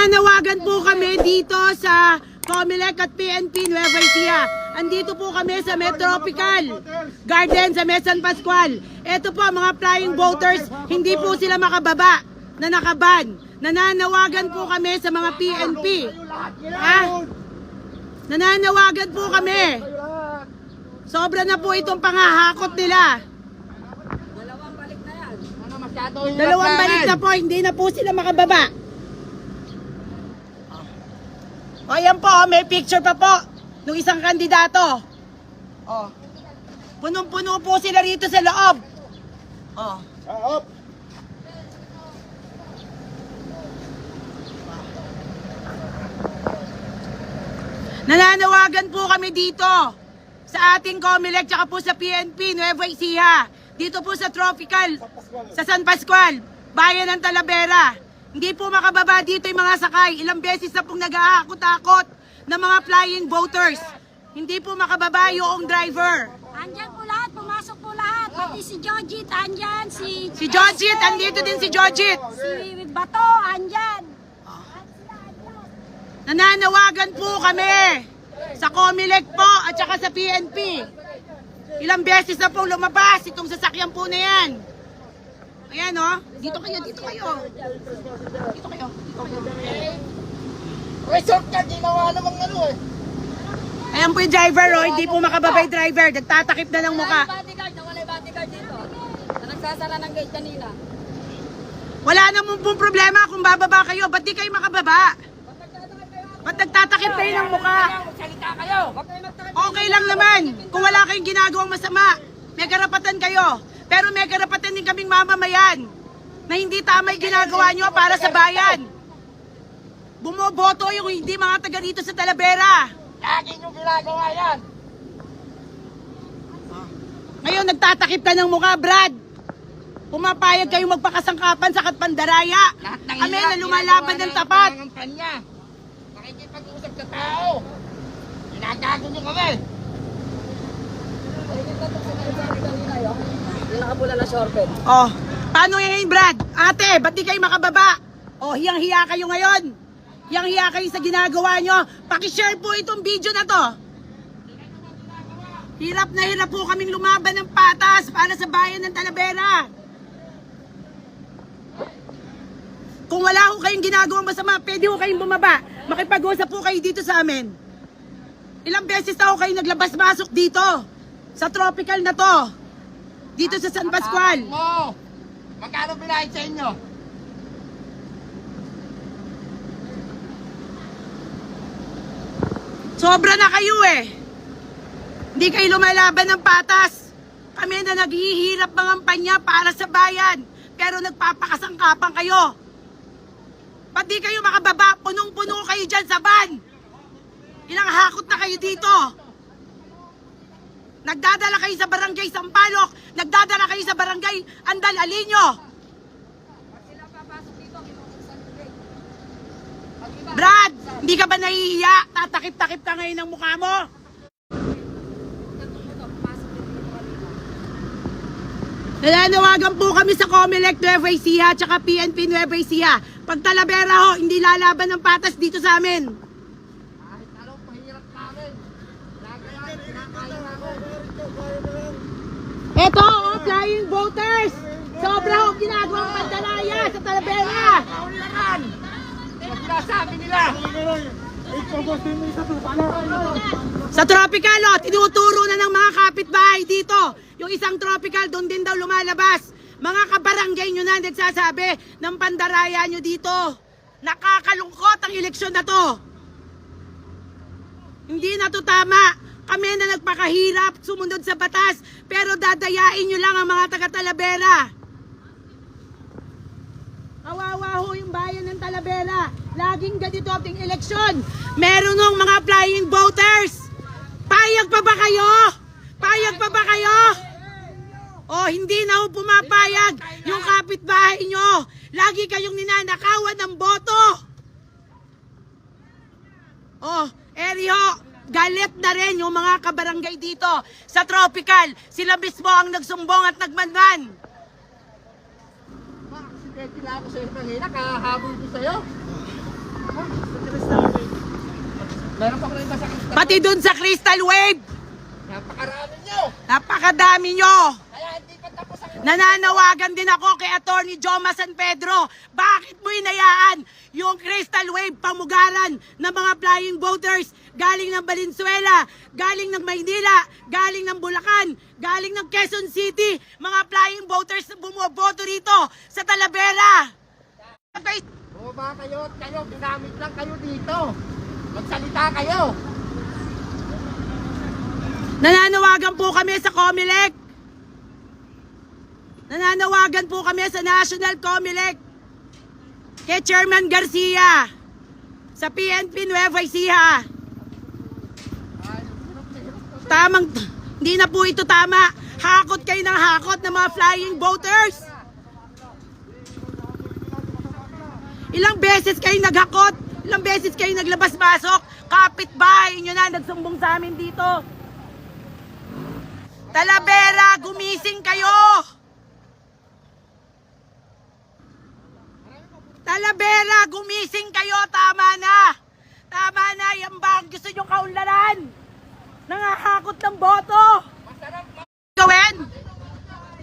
Nananawagan po kami dito sa Comelec at PNP Nueva Ecija. Andito po kami sa Metropical Garden sa Mesan Pascual. Ito po mga flying boaters, hindi po sila makababa na nakaban. Nananawagan po kami sa mga PNP. Ha? Nananawagan po kami. Sobra na po itong pangahakot nila. Ano masyado yung Dalawang balik na po, hindi na po sila makababa. O yan po, may picture pa po nung isang kandidato. O. Punong-puno po sila rito sa loob. O. Op. Nananawagan po kami dito sa ating Comelec tsaka po sa PNP Nueva Ecija. Dito po sa Tropical, sa San Pascual, bayan ng Talavera. Hindi po makababa dito yung mga sakay. Ilang beses na pong nag-aakot-akot ng mga flying boaters. Hindi po makababa yung driver. Andyan po lahat, pumasok po lahat. Pati si Jojit, andyan. Si, Si Jojit, andito din si Jojit. si Bato, andyan. Nananawagan po kami sa Comelec po at saka sa PNP. Ilang beses na pong lumabas itong sasakyan po na yan. Ayan o. Dito kayo, dito kayo. Dito kayo, dito kayo. Resort ka, ginawa namang ano eh. Ayan po yung driver o, hindi po makababay driver. Nagtatakip na ng muka. bodyguard, nawala yung bodyguard dito. Na nagsasara ng gate kanina. Wala namang pong problema kung bababa kayo. Ba't di kayo makababa? Ba't nagtatakip kayo ng muka? Magsalita kayo. Okay lang naman kung wala kayong ginagawang masama. May karapatan kayo. Pero may karapatan din kaming mamamayan na hindi tama yung ginagawa nyo para sa bayan. Bumoboto yung hindi mga taga dito sa Talavera. Lagi nyo ginagawa yan. Ngayon nagtatakip ka ng mukha, Brad. Pumapayag kayo magpakasangkapan sa Katpandaraya. Kami na lumalaban ng tapat. Nakikipag-usap sa tao. Ginagago nyo kami. Yung nakapula na shorted. Oh, paano yan, Brad? Ate, ba't di kayo makababa? Oh, hiyang-hiya kayo ngayon. Hiyang-hiya kayo sa ginagawa nyo. Pakishare po itong video na to. Hirap na hirap po kaming lumaban ng patas para sa bayan ng Talavera. Kung wala ko kayong ginagawang masama, pwede ko kayong bumaba. Makipag-usap po kayo dito sa amin. Ilang beses na ako kayo naglabas-masok dito. Sa tropical na to. Dito sa San Pascual. Mo. Magkano binayad sa inyo? Sobra na kayo eh. Hindi kayo lumalaban ng patas. Kami na naghihirap mangampanya para sa bayan. Pero nagpapakasangkapan kayo. Ba't di kayo makababa? Punong-puno kayo dyan sa van. Ilang hakot na kayo dito. Nagdadala kayo sa barangay Sampalok. Nagdadala kayo sa barangay Andal Alinyo. Brad, hindi ka ba nahihiya? Tatakip-takip ka ngayon ng mukha mo. Nananawagan po kami sa Comelec Nueva Ecija at PNP Nueva Ecija. Pag Talavera ho, hindi lalaban ng patas dito sa amin. Kahit anong pahirap namin. Ginagawa, kinakain ako. Eto, oh, flying boaters! Sobra ho ginagawang pandaraya sa Talavera! Kauliran! Yung sinasabi nila. Sa tropical, oh, tinuturo na ng mga kapitbahay dito. Yung isang tropical, doon din daw lumalabas. Mga kabarangay nyo na nagsasabi ng pandaraya nyo dito. Nakakalungkot ang eleksyon na to. Hindi na to tama. Kami na nagpakahirap, sumunod sa batas, pero dadayain nyo lang ang mga taga-Talavera. Kawawa ho yung bayan ng Talavera. Laging ganito ating eleksyon. Meron ng mga flying boaters. Payag pa ba kayo? Payag pa ba kayo? Oh, hindi na ho pumapayag yung kapitbahay nyo. Lagi kayong ninanakawan ng boto. Oh, Eryo, galit na rin yung mga kabarangay dito sa Tropical. Sila mismo ang nagsumbong at nagmanman. Aksidente lang ako sa'yo kanina, kahabol ko sa'yo. Meron pa rin ba sa Crystal? Pati dun sa Crystal Wave, Napakarami nyo. napakadami nyo. Kaya hindi pa tapos ang... Nananawagan din ako kay Attorney Joma San Pedro. Bakit mo inayaan yung Crystal Wave pamugaran ng mga flying boaters galing ng Valenzuela, galing ng Maynila, galing ng Bulacan, galing ng Quezon City, mga flying boaters na bumoboto rito sa Talavera. Bumaba kayo at kayo, ginamit lang kayo dito. Magsalita kayo. Nananawagan po kami sa COMELEC. Nananawagan po kami sa National COMELEC kay Chairman Garcia sa PNP Nueva Ecija. Tamang, hindi na po ito tama. Hakot kayo ng hakot ng mga flying boaters. Ilang beses kayo naghakot, ilang beses kayo naglabas-masok, kapit-bahay nyo na nagsumbong sa amin dito. Talavera, gumising kayo! Talavera, gumising kayo! Tama na! Tama na! Yan ba ang gusto nyong kaunlaran? Nangahakot ng boto! Gawin!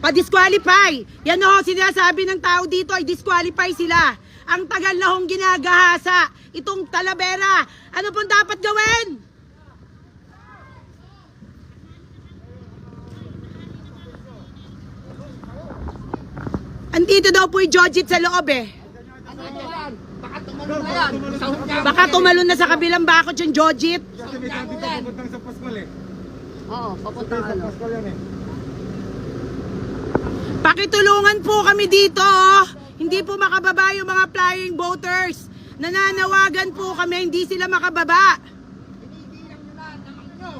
Pa-disqualify! Yan o, sinasabi ng tao dito ay disqualify sila. Ang tagal na hong ginagahasa itong Talavera. Ano pong dapat gawin? Andito daw po yung Jojit sa loob eh. Ano? Baka tumalon na. Sa kabilang bakod yung Jojit. Oo, papunta eh. Pakitulungan po kami dito. oh. Hindi po makababa yung mga flying boaters. Nananawagan po kami, hindi sila makababa. Hinihilang nyo na, naman nyo.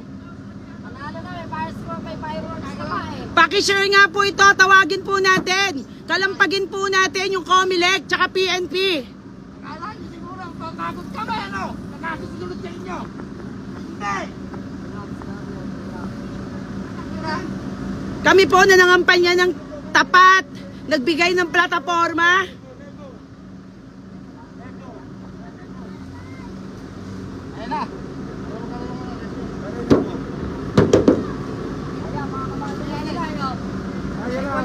Panalo na, may fireworks, may fireworks na nga eh. Pakishare nga po ito, tawagin po natin. Kalampagin po natin yung COMELEC tsaka PNP. Kala nyo siguro, kakagod kami, ano? Nakasusunod sa inyo. Hindi. Kami po nanangampanya ng tapat, nagbigay ng plataforma. Ayun na. Ayan na.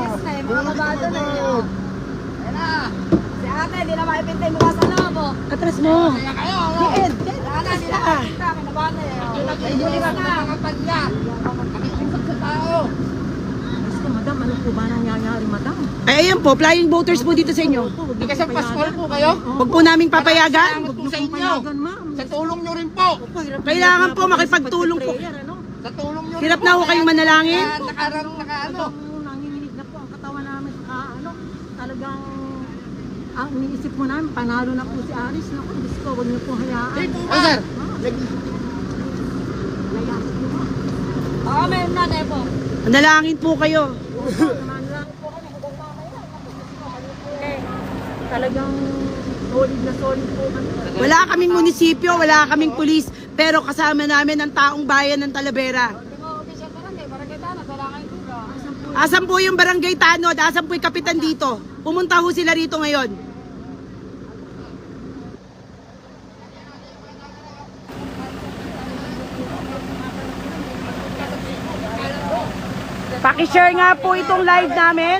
Polis eh, ka na eh. doon. Ayan na. Si ate, hindi na makipintay mukha sa loob oh. Atras mo. Kaya kayo, ano? Diin, Wala na, hindi na makipinta, kinabate eh. oh. Na panya. Nakikiusap sa tao. Madam, ano po ba nangyayari, madam? Ay, ayan po, flying boaters po dito sa inyo. Hindi kasi Paskol po kayo. Huwag po naming papayagan. Salamat po sa inyo. Tulong nyo rin po. Kailangan po makipagtulong po. Ano? Sa tulong nyo rin Hirap na ho kayong manalangin. Nakarang naka ano. Ang nanginginig na po ang katawan namin sa ano, talagang ang iniisip mo namin, panalo na po si Aris. Naku, Diyos ko, huwag niyo po hayaan. Ay, sir. Hayaan niyo po. Oo, meron na, Nepo. Manalangin po kayo. Eh. Talagang solid na solid po kami. Wala kaming munisipyo, wala kaming pulis, pero kasama namin ang taong bayan ng Talavera. Hindi mo official ka lang eh, barangay tanong, wala kang tura. Asan po yung barangay Tanod? Asan po yung kapitan dito? Pumunta ho sila rito ngayon. Pakishare nga po itong live namin.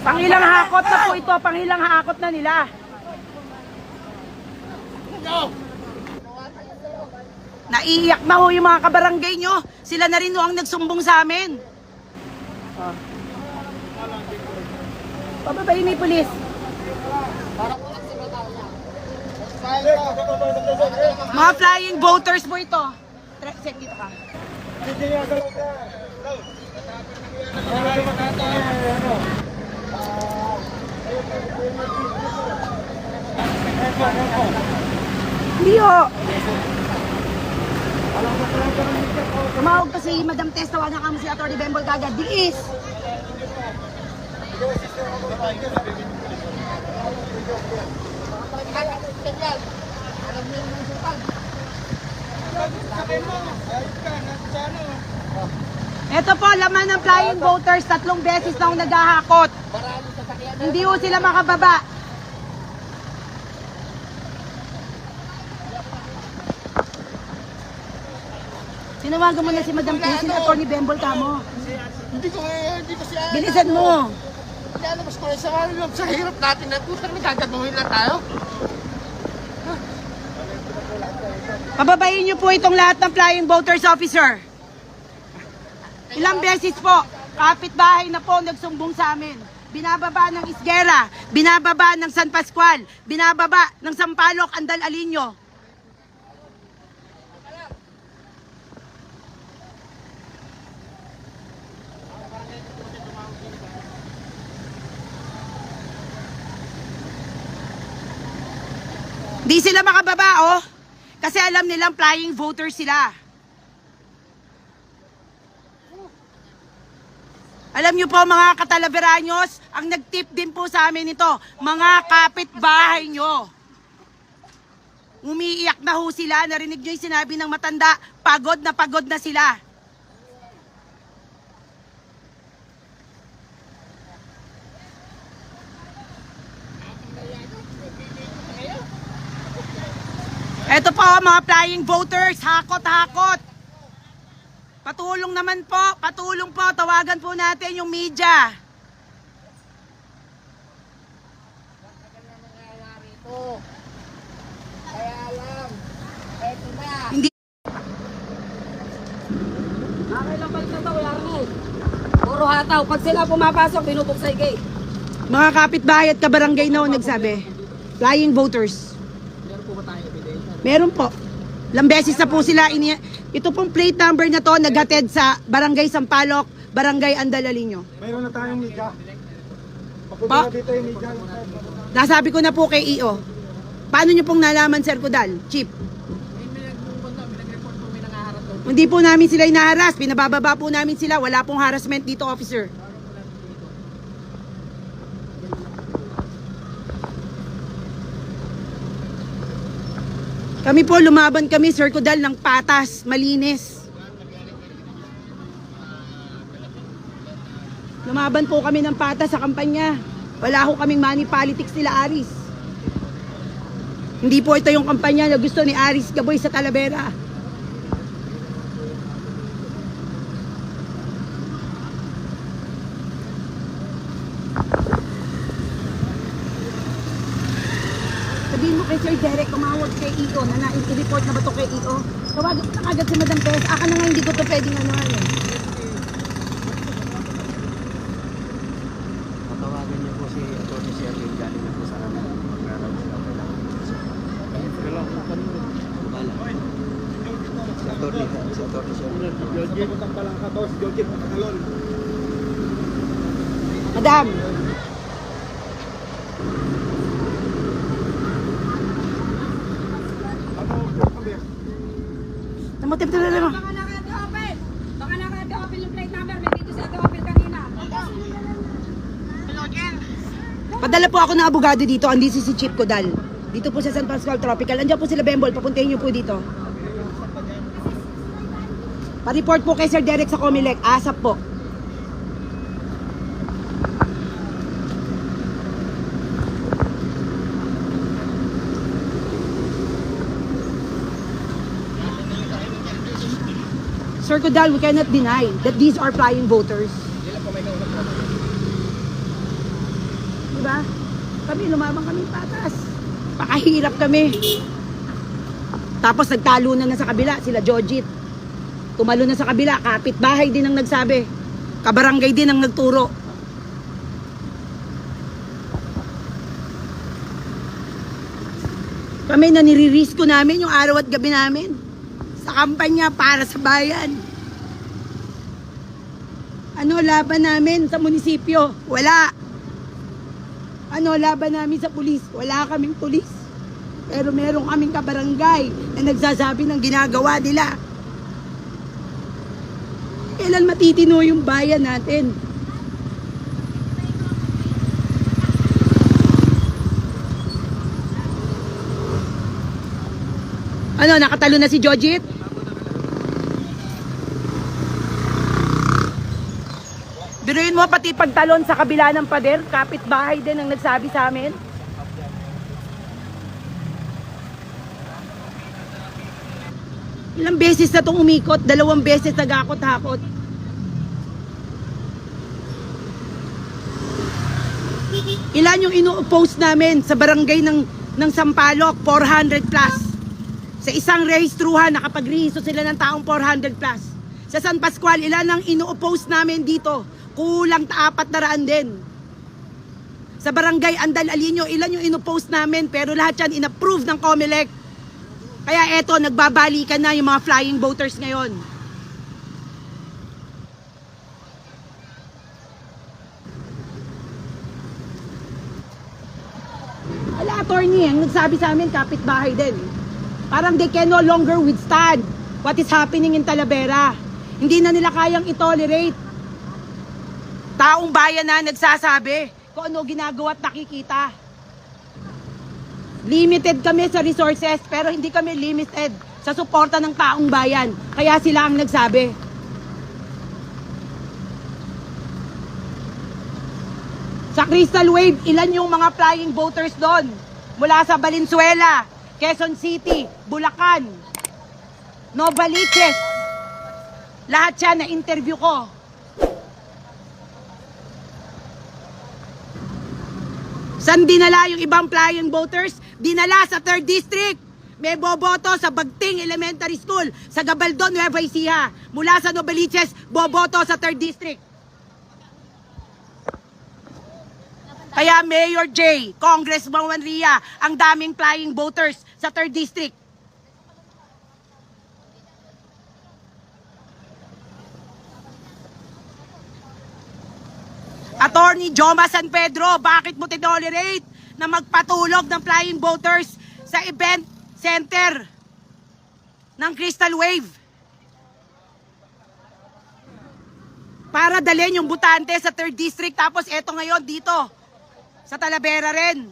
Pangilang hakot na po ito, pangilang hakot na nila. Naiiyak na ho yung mga kabarangay nyo. Sila na rin ho ang nagsumbong sa amin. Oh. Pababayin ni polis. Mga flying boaters po ito. Sek, dito ka. Hindi ho. Tumawag pa si Madam Tess, tawagan kami si Atty. Bembol Gaga. Diis! Ito po, laman ng flying boaters, tatlong beses na akong naghahakot. Hindi ho sila makababa. Tinawagan mo na si Madam Casey at Tony Bembol ka mo. Hindi ko, eh, hindi ko siya. Bilisan mo. Lalabas ko sa, sa hirap natin na putang nagagagawin na tayo. Pababayin niyo po itong lahat ng flying voters officer. Ilang beses po, kapitbahay na po nagsumbong sa amin. Binababa ng Isguera, binababa ng San Pascual, binababa ng Sampaloc, Andal Alinyo. Di sila makababa, oh. Kasi alam nilang flying voters sila. Alam niyo po mga katalaberanyos, ang nagtip din po sa amin ito, mga kapitbahay nyo. Umiiyak na ho sila, narinig niyo yung sinabi ng matanda, pagod na pagod na sila. Ito po mga flying voters, hakot-hakot. Patulong naman po, patulong po, tawagan po natin yung media. Kaya lang, eto na. Hindi Nakailang na to, eh. Puro hataw. Pag sila pumapasok, binubuksay gate. mga kapitbahay at kabarangay na ho nagsabi. Flying voters. Meron po ba tayong ebidensya? Meron po. Ilang beses na po sila ini Ito pong plate number na to naghatid sa Barangay Sampaloc, Barangay Andalalinyo. Mayroon na tayong media. Pa- dito yung media. Nasabi ko na po kay EO. Paano nyo pong nalaman, Sir Kudal? Chief. Hindi po namin sila inaharas. Pinabababa po namin sila. Wala pong harassment dito, officer. Kami po, lumaban kami, Sir Kudal, ng patas, malinis. Lumaban po kami ng patas sa kampanya. Wala ho kaming money politics nila, Aris. Hindi po ito yung kampanya na gusto ni Aris Gaboy sa Talavera. Sabihin mo kay Sir Derek, EO na na-report na ba to kay EO? Tawagan ko na kagad si Madam Tess. Aka na nga hindi ko to pwedeng ano. Tatawagan niyo po si Atty. Sherwin galing na po sa amin. Sila. Wala po kanina. Wala. Si Atty. Si Atty. Sherwin. Sa Georgie Pagkalon. Madam, Ano, kami? namutip na lang. Baka naka-open. Baka naka-open yung plate number. May dito sa open kanina. Padala ako ng abogado dito. Andito si Chief Kodal. Dito po sa San Pascual Tropical. Andiyan po sila Bembol. Papuntahin niyo po dito. Pa-report po kay Sir Derek sa Comelec. ASAP po. Sir Kodal, we cannot deny that these are flying voters. Kami, lumabang kami patas. Pakahirap kami. Tapos nagtalo na na sa kabila, sila Jojit. Tumalo na sa kabila, kapitbahay din ang nagsabi. Kabarangay din ang nagturo. Kami na niririsko namin yung araw at gabi namin. Sa kampanya para sa bayan. Ano laban namin sa munisipyo? Wala. Ano laban namin sa pulis? Wala kaming pulis. Pero meron kaming kabarangay na nagsasabi ng ginagawa nila. Kailan matitino yung bayan natin? Ano, nakatalo na si Jojit? Biruin mo pati pagtalon sa kabila ng pader, kapitbahay din ang nagsabi sa amin. Ilang beses na itong umikot, dalawang beses nagakot-hakot. Ilan yung ino-oppose namin sa barangay ng, ng Sampaloc, 400 plus. Sa isang rehistruhan, nakapagrehisto sila ng taong 400 plus. Sa San Pascual, ilan ang ino-oppose namin dito? Kulang apat na raan din. Sa barangay Andal Alinyo, ilan yung ino-post namin pero lahat yan inapprove ng COMELEC. Kaya eto, nagbabalikan na yung mga flying voters ngayon. Ala, attorney, ang nagsabi sa amin, kapitbahay din. Parang they can no longer withstand what is happening in Talavera. Hindi na nila kayang itolerate. Taong bayan na nagsasabi kung ano ginagawa at nakikita. Limited kami sa resources pero hindi kami limited sa suporta ng taong bayan. Kaya sila ang nagsabi. Sa Crystal Wave, ilan yung mga flying voters doon? Mula sa Valenzuela, Quezon City, Bulacan, Novaliches. Lahat yan na interview ko. San dinala yung ibang flying voters? Dinala sa 3rd District. May boboto sa Bagting Elementary School sa Gabaldon, Nueva Ecija. Mula sa Novaliches, boboto sa 3rd District. Kaya Mayor J, Congressman Juan Ria, ang daming flying voters sa 3rd District. Attorney Joma San Pedro, bakit mo tinolerate na magpatulog ng flying voters sa event center ng Crystal Wave? Para dalhin yung butante sa 3rd District tapos eto ngayon dito sa Talavera rin.